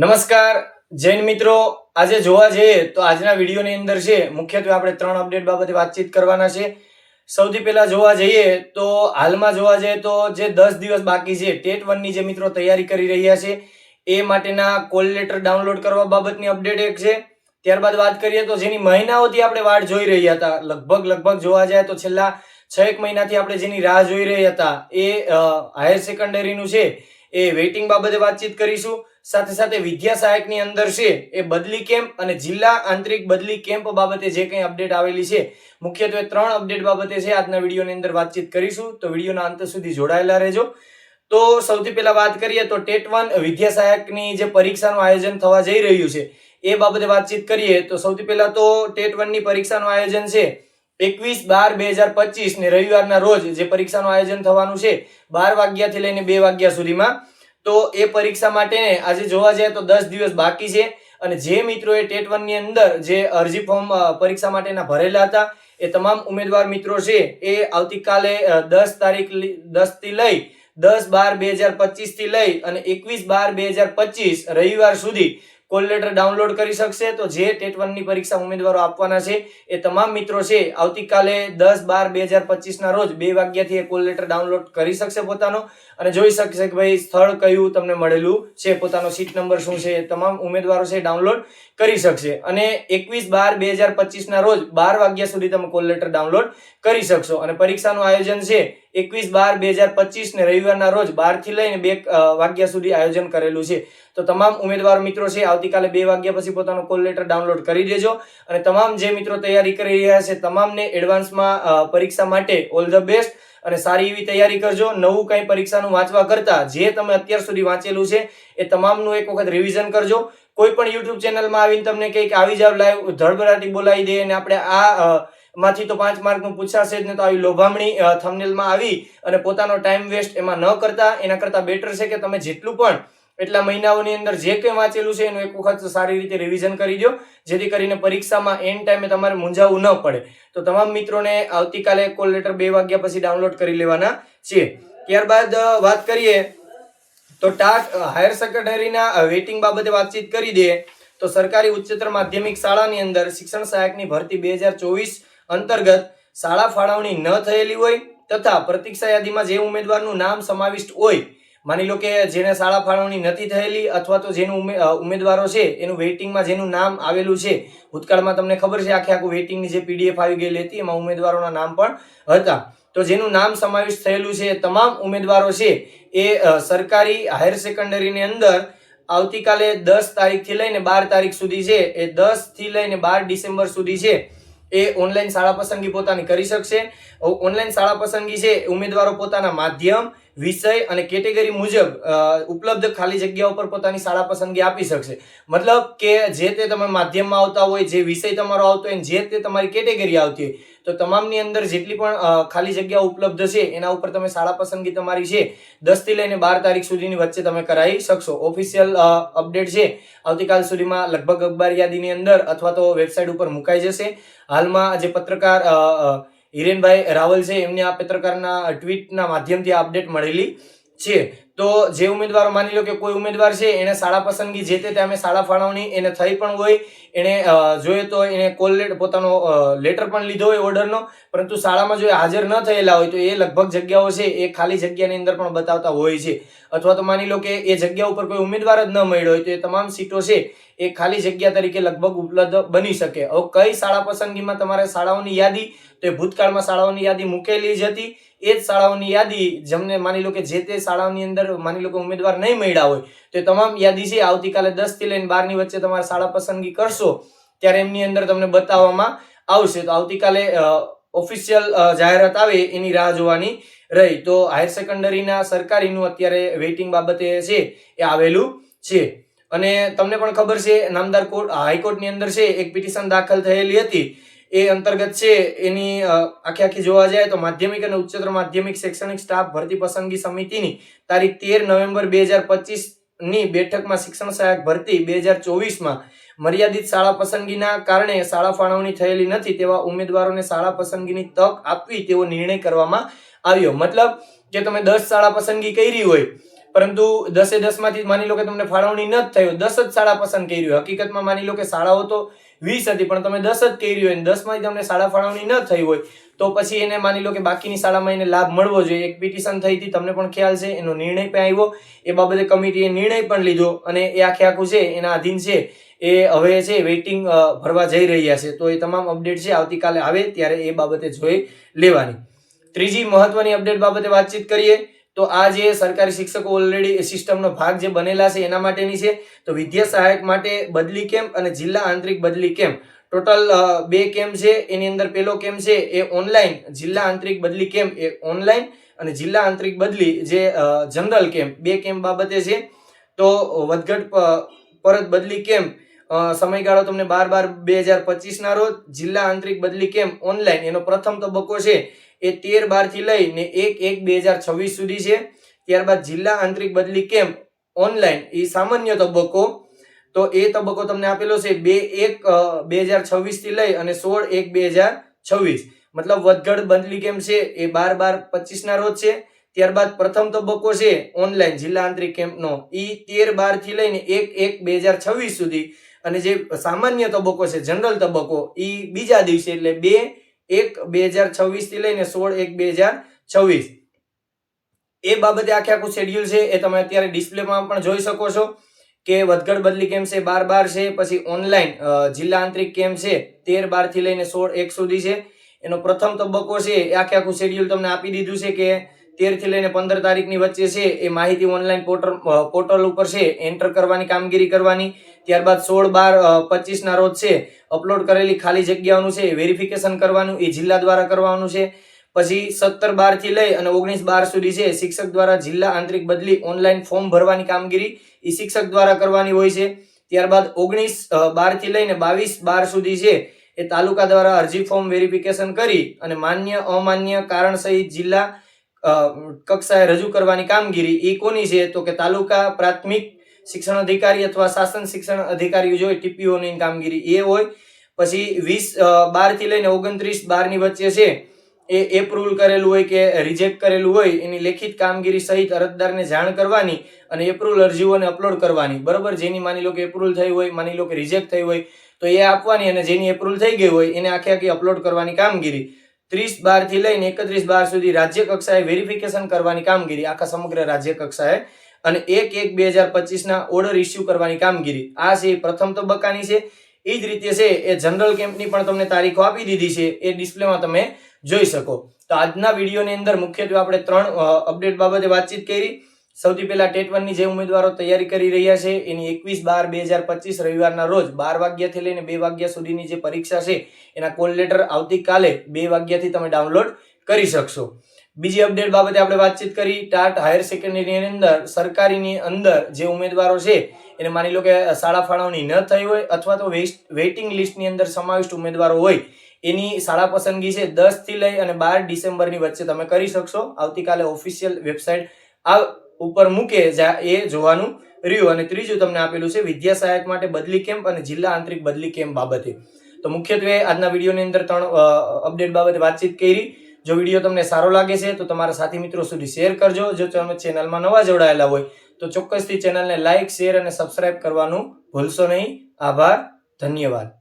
નમસ્કાર, જૈન મિત્રો. આજે જોવા જઈએ તો આજના વિડીયોની અંદર છે, મુખ્યત્વે આપણે ત્રણ અપડેટ બાબતે વાતચીત કરવાના છે. સૌથી પહેલા જોવા જઈએ તો હાલમાં જોવા જઈએ તો જે દસ દિવસ બાકી છે, ટેટ વનની જે મિત્રો તૈયારી કરી રહ્યા છે, એ માટેના કોલ લેટર ડાઉનલોડ કરવા બાબતની અપડેટ એક છે. ત્યારબાદ વાત કરીએ તો જેની મહિનાઓથી આપણે વાટ જોઈ રહ્યા હતા. લગભગ લગભગ જોવા જાય તો છેલ્લા છ એક મહિનાથી આપણે જેની રાહ જોઈ રહ્યા હતા, એ હાયર સેકન્ડરીનું છે. એ વેઇટિંગ બાબતે વાતચીત કરીશું. સાથે સાથે વિદ્યા સહાયકની અંદર છે, એ બદલી કેમ્પ અને જિલ્લા આંતરિક બદલી કેમ્પ બાબતે જે કંઈ અપડેટ આવેલી છે, મુખ્યત્વે ત્રણ અપડેટ બાબતે છે, આજના વિડીયોની અંદર વાતચીત કરીશું. તો વિડીયોના અંત સુધી જોડાયેલા રહેજો. તો સૌથી પહેલા વાત કરીએ તો ટેટ વન વિદ્યા સહાયકની જે પરીક્ષાનું આયોજન થવા જઈ રહ્યું છે, એ બાબતે વાતચીત કરીએ. તો સૌથી પહેલા તો ટેટ વનની પરીક્ષાનું આયોજન છે, એકવીસ બાર બે હજાર પચીસ ને રવિવારના રોજ જે પરીક્ષાનું આયોજન થવાનું છે, બાર વાગ્યાથી લઈને બે વાગ્યા સુધીમાં. તો એ પરીક્ષા માટે આજે જોવા જાય તો દસ દિવસ બાકી છે. અને જે મિત્રોએ ટેટ વનની અંદર જે અરજી ફોર્મ પરીક્ષા માટેના ભરેલા હતા, એ તમામ ઉમેદવાર મિત્રો છે એ આવતીકાલે દસ તારીખ દસથી લઈ, દસ બાર બે હજાર પચીસથી લઈ અને એકવીસ બાર બે હજાર પચીસ રવિવાર સુધી કોલ લેટર ડાઉનલોડ કરી શકશે. તો જે ટેટ વનની પરીક્ષા ઉમેદવારો આપવાના છે, એ તમામ મિત્રો છે, આવતીકાલે દસ બાર બે હજાર પચીસના રોજ બે વાગ્યાથી એ કોલ લેટર ડાઉનલોડ કરી શકશે પોતાનો. અને જોઈ શકશે કે ભાઈ સ્થળ કયું તમને મળેલું છે, પોતાનો સીટ નંબર શું છે, એ તમામ ઉમેદવારો છે ડાઉનલોડ કરી શકશે. અને એકવીસ બાર બે હજાર પચીસના રોજ બાર વાગ્યા સુધી તમે કોલ લેટર ડાઉનલોડ કરી શકશો. અને પરીક્ષાનું આયોજન છે એકવીસ બાર બે હજાર પચીસ ને રવિવારના રોજ બારથી લઈને બે વાગ્યા સુધી આયોજન કરેલું છે. તો તમામ ઉમેદવાર મિત્રો છે, આવતીકાલે બે વાગ્યા પછી પોતાનો કોલ લેટર ડાઉનલોડ કરી દેજો. અને તમામ જે મિત્રો તૈયારી કરી રહ્યા છે, તમામને એડવાન્સમાં પરીક્ષા માટે ઓલ ધ બેસ્ટ. અને સારી એવી તૈયારી કરજો. નવું કંઈ પરીક્ષાનું વાંચવા કરતાં જે તમે અત્યાર સુધી વાંચેલું છે, એ તમામનું એક વખત રિવિઝન કરજો. કોઈ પણ યુટ્યુબ ચેનલમાં આવીને તમને કંઈક આવી જાવ લાઈવ ધડબડાટી બોલાવી દે અને આપણે આ માંથી તો પાંચ માર્કનું પૂછાશે જ ને તો આવી લોભામણી થમનેલમાં આવી અને પોતાનો ટાઈમ વેસ્ટ એમાં ન કરતા, એના કરતાં બેટર છે કે તમે જેટલું પણ એટલા મહિનાઓની અંદર જે કંઈ વાંચેલું છે એનું એક વખત સારી રીતે રિવિઝન કરી દો, જેથી કરીને પરીક્ષામાં એન્ડ ટાઈમે તમારે મૂંઝાવવું ન પડે. તો તમામ મિત્રોને આવતીકાલે કોલ લેટર બે વાગ્યા પછી ડાઉનલોડ કરી લેવાના છે ત્યારબાદ વાત કરીએ તો ટાટ હાયર સેકન્ડરીના વેઇટિંગ બાબતે વાતચીત કરી દઈએ તો સરકારી ઉચ્ચતર માધ્યમિક શાળાની અંદર શિક્ષણ સહાયકની ભરતી બે હજાર ચોવીસ અંતર્ગત શાળા ફાળવણી ન થયેલી હોય તથા પ્રતીક્ષા યાદીમાં જે ઉમેદવારનું નામ સમાવિષ્ટ હોય, માની લો કે જેને શાળા ફાળવણી નથી થયેલી અથવા તો જેનું ઉમેદવારો છે, એનું વેઇટિંગમાં જેનું નામ આવેલું છે, ભૂતકાળમાં તમને ખબર છે, આખે આખું વેઇટિંગની જે પીડીએફ આવી ગયેલી હતી એમાં ઉમેદવારોના નામ પણ હતા. તો જેનું નામ સમાવિષ્ટ થયેલું છે તમામ ઉમેદવારો છે, એ સરકારી હાયર સેકન્ડરીની અંદર આવતીકાલે દસ તારીખથી લઈને બાર તારીખ સુધી છે, એ દસથી લઈને બાર ડિસેમ્બર સુધી છે. એ ઓનલાઈન શાળા પસંદગી પોતાની કરી શકશે. ઓનલાઈન શાળા પસંદગી છે ઉમેદવારો પોતાના માધ્યમ વિષય અને કેટેગરી મુજબ ઉપલબ્ધ ખાલી જગ્યાઓ પર પોતાની શાળા પસંદગી આપી શકશે. મતલબ કે જે તે તમે માધ્યમમાં આવતા હોય, જે વિષય તમારો આવતો હોય જે તે તમારી કેટેગરી આવતી હોય, તો તમામની અંદર જેટલી પણ ખાલી જગ્યાઓ ઉપલબ્ધ છે, એના ઉપર તમે શાળા પસંદગી તમારી છે, દસથી લઈને બાર તારીખ સુધીની વચ્ચે તમે કરાવી શકશો. ઓફિશિયલ અપડેટ છે. આવતીકાલ સુધીમાં લગભગ અખબાર યાદીની અંદર અથવા તો વેબસાઇટ ઉપર મુકાઈ જશે. હાલમાં જે પત્રકાર હિરેનભાઈ રાવલ છે, એમને આ પત્રકારના ટ્વીટના માધ્યમથી અપડેટ મળેલી છે. તો જે ઉમેદવારો માની લો કે કોઈ ઉમેદવાર છે, એને શાળા પસંદગી જે તે અમે શાળા ફાળવણી એને થઈ પણ હોય એને જોઈએ તો એને કોલ લેટ પોતાનો લેટર પણ લીધો હોય ઓર્ડરનો પરંતુ શાળામાં જો એ હાજર ન થયેલા હોય તો એ લગભગ જગ્યાઓ છે, એ ખાલી જગ્યાની અંદર પણ બતાવતા હોય છે. અથવા તો માની લો કે એ જગ્યા ઉપર કોઈ ઉમેદવાર જ ન મળ્યો હોય તો એ તમામ સીટો છે એ ખાલી જગ્યા તરીકે લગભગ ઉપલબ્ધ બની શકે. હવે કઈ શાળા પસંદગીમાં તમારે શાળાઓની યાદી? તો એ ભૂતકાળમાં શાળાઓની યાદી મૂકેલી જ હતી. એ જ શાળાઓની યાદી જેમને માની લો કે જે તે શાળાઓની અંદર માની લો કે ઉમેદવાર નહીં મળ્યા હોય, તો એ તમામ યાદી છે આવતીકાલે દસથી લઈને બારની વચ્ચે તમારે શાળા પસંદગી કરશો, ત્યારે એમની અંદર તમને બતાવવામાં આવશે. તો આવતીકાલે ઓફિશિયલ જાહેરાત આવે એની રાહ જોવાની રહી. તો હાયર સેકન્ડરીના સરકારીનું અત્યારે વેઇટિંગ બાબતે છે એ આવેલું છે. અને તમને પણ ખબર છે, નામદાર કોર્ટ હાઈકોર્ટની અંદર છે, એક પિટિશન દાખલ થયેલી હતી. એ અંતર્ગત છે, એની આખી આખી જોવા જાય તો માધ્યમિક અને ઉચ્ચતર માધ્યમિક શૈક્ષણિક સ્ટાફ ભરતી પસંદગી સમિતિની તારીખ તેર નવેમ્બર બે હજાર પચીસની બેઠકમાં શિક્ષણ સહાયક ભરતી બે હજાર ચોવીસમાં. મર્યાદિત શાળા પસંદગીના કારણે શાળા ફાળવણી થયેલી નથી તેવા ઉમેદવારોને શાળા પસંદગીની તક આપવી તેવો નિર્ણય કરવામાં આવ્યો. મતલબ, કે તમે દસ શાળા પસંદગી કરી હોય પરંતુ દસે દસમાંથી માની લો કે તમને ફાળવણી ન થઈ દસ જ શાળા પસંદ કરી હોય. હકીકતમાં માની લો કે શાળાઓ તો વીસ હતી, પણ તમે દસ જ કરી હોય દસમાંથી તમને શાળા ફાળવણી ન થઈ હોય, તો પછી એને માની લો કે બાકીની શાળામાં એને લાભ મળવો જોઈએ. એક પિટિશન થઈ હતી, તમને પણ ખ્યાલ છે, એનો નિર્ણય પણ આવ્યો. એ બાબતે કમિટીએ નિર્ણય પણ લીધો અને એ આખે આખું છે, એના અધીન છે, એ હવે છે વેઇટિંગ ભરવા જઈ રહ્યા છે. તો એ તમામ અપડેટ છે, આવતીકાલે આવે ત્યારે એ બાબતે જોઈ લેવાની. ત્રીજી મહત્વની અપડેટ બાબતે વાતચીત કરીએ. તો આ જે સરકારી શિક્ષકો ઓલરેડી સિસ્ટમનો ભાગ જે બનેલા છે એના માટેની છે. તો વિદ્યા સહાયક માટે બદલી કેમ્પ અને જિલ્લા આંતરિક બદલી કેમ્પ ટોટલ બે કેમ્પ છે? એની અંદર પેલો કેમ્પ છે એ ઓનલાઈન જિલ્લા આંતરિક બદલી કેમ્પ એ ઓનલાઈન અને જિલ્લા આંતરિક બદલી જે જનરલ કેમ્પ બે કેમ્પ બાબતે છે. તો વધઘટ પરત બદલી કેમ્પ સમયગાળો તમને બાર બાર બે હજાર પચીસના રોજ જિલ્લા આંતરિક બદલી કેમ્પ ઓનલાઈન, એનો પ્રથમ તબક્કો છે એ તેર બારથી લઈને એક એક બે હજાર છવ્વીસ સુધી છે. ત્યારબાદ જિલ્લા આંતરિક બદલી કેમ્પ ઓનલાઈન, એ સામાન્ય તબક્કો. તો એ તબક્કો તમને આપેલો છે બે એક બે હજાર છવ્વીસથી લઈ અને સોળ એક બે હજાર છવ્વીસ. મતલબ વધઘટ બદલી કેમ્પ છે એ બાર બાર પચીસના રોજ છે. ત્યારબાદ પ્રથમ તબક્કો છે ઓનલાઈન જિલ્લા આંતરિક કેમ્પનો એ તેર બારથી લઈને એક એક બે હજાર છવ્વીસ સુધી. અને જે સામાન્ય તબક્કો છે જનરલ તબક્કો એ બીજા દિવસે એટલે બે એક બે હજાર છવ્વીસથી લઈને સોળ એક બે હજાર છવ્વીસ. એ બાબતે આખે આખું શેડ્યુલ છે, એ તમે અત્યારે ડિસ્પ્લેમાં પણ જોઈ શકો છો કે વધઘટ બદલી કેમ્પ છે, બાર બાર છે, પછી ઓનલાઈન જિલ્લા આંતરિક કેમ્પ છે, તેર બારથી લઈને સોળ એક સુધી છે. એનો પ્રથમ તબક્કો છે, એ આખે આખું શેડ્યુલ તમને આપી દીધું છે કે તેરથી લઈને પંદર તારીખની વચ્ચે છે, એ માહિતી ઓનલાઈન પોર્ટલ પોર્ટલ ઉપર છે એન્ટર કરવાની કામગીરી કરવાની. ત્યારબાદ સોળ બાર પચીસના રોજ છે, અપલોડ કરેલી ખાલી જગ્યાઓનું છે વેરિફિકેશન કરવાનું, એ જિલ્લા દ્વારા કરવાનું છે. પછી સત્તર બારથી લઈ અને ઓગણીસ બાર સુધી છે શિક્ષક દ્વારા જિલ્લા આંતરિક બદલી ઓનલાઈન ફોર્મ ભરવાની કામગીરી એ શિક્ષક દ્વારા કરવાની હોય છે. ત્યારબાદ ઓગણીસ બારથી લઈને બાવીસ બાર સુધી છે એ તાલુકા દ્વારા અરજી ફોર્મ વેરિફિકેશન કરી અને માન્ય, અમાન્ય, કારણ સહિત જિલ્લા કક્ષાએ રજૂ કરવાની કામગીરી એ કોની છે? તો કે તાલુકા પ્રાથમિક શિક્ષણ અધિકારી અથવા શાસન શિક્ષણ અધિકારી જે હોય ટીપીઓની કામગીરી એ હોય. પછી વીસ બારથી લઈને ઓગણત્રીસ બારની વચ્ચે છે, એ એપ્રુવલ કરેલું હોય કે રિજેક્ટ કરેલું હોય, એની લેખિત કામગીરી સહિત અરજદારને જાણ કરવાની અને એપ્રુવલ અરજીઓને અપલોડ કરવાની. બરોબર? જેની માની લો કે એપ્રુવલ થઈ હોય, માની લો કે રિજેક્ટ થઈ હોય, તો એ આપવાની અને જેની એપ્રુવલ થઈ ગઈ હોય, એને આખે આખી અપલોડ કરવાની કામગીરી. ત્રીસ બારથી લઈને એકત્રીસ બાર સુધી રાજ્ય કક્ષાએ વેરિફિકેશન કરવાની કામગીરી આખા સમગ્ર રાજ્ય કક્ષાએ અને એક એક બે હજાર પચીસ ના ઓર્ડર ઇસ્યુ કરવાની કામગીરી. આ છે પ્રથમ તબક્કાની છે. એ જ રીતે છે એ જનરલ કેમ્પની પણ તમને તારીખો આપી દીધી છે. એ ડિસ્પ્લેમાં તમે જોઈ શકો. તો આજના વિડીયોની અંદર મુખ્યત્વે આપણે ત્રણ અપડેટ બાબતે વાતચીત કરી. સૌથી પહેલા ટેટ વનની જે ઉમેદવારો તૈયારી કરી રહ્યા છે, એની એકવીસ બાર બે હજાર પચીસ રવિવારના રોજ બાર વાગ્યાથી લઈને બે વાગ્યા સુધીની જે પરીક્ષા છે, એના કોલ લેટર આવતીકાલે બે વાગ્યાથી તમે ડાઉનલોડ કરી શકશો. બીજી અપડેટ બાબતે આપણે વાતચીત કરી. ટાટ હાયર સેકન્ડરીની અંદર, સરકારીની અંદર જે ઉમેદવારો છે, એને માની લો કે શાળા ફાળવણી ન થઈ હોય અથવા તો વેઇટિંગ લિસ્ટની અંદર સમાવિષ્ટ ઉમેદવારો હોય, એની શાળા પસંદગી છે દસથી લઈ અને બાર ડિસેમ્બરની વચ્ચે તમે કરી શકશો. આવતીકાલે ઓફિશિયલ વેબસાઇટ આ ઉપર મૂકે એ જોવાનું રહ્યું. અને ત્રીજું તમને આપેલું છે વિદ્યા સહાયક માટે બદલી કેમ્પ અને જિલ્લા આંતરિક બદલી કેમ્પ બાબતે. તો મુખ્યત્વે આજના વિડીયોની અંદર ત્રણ અપડેટ બાબતે વાતચીત કરી. જો વીડિયો તમને સારો લાગે છે, તો તમારા સાથી મિત્રો સુધી શેર કરજો. જો તમે ચેનલમાં નવા જોડાયેલા હોય, તો ચોક્કસથી ચેનલને લાઇક શેર અને સબસ્ક્રાઇબ કરવાનું ભૂલશો નહીં. આભાર, ધન્યવાદ.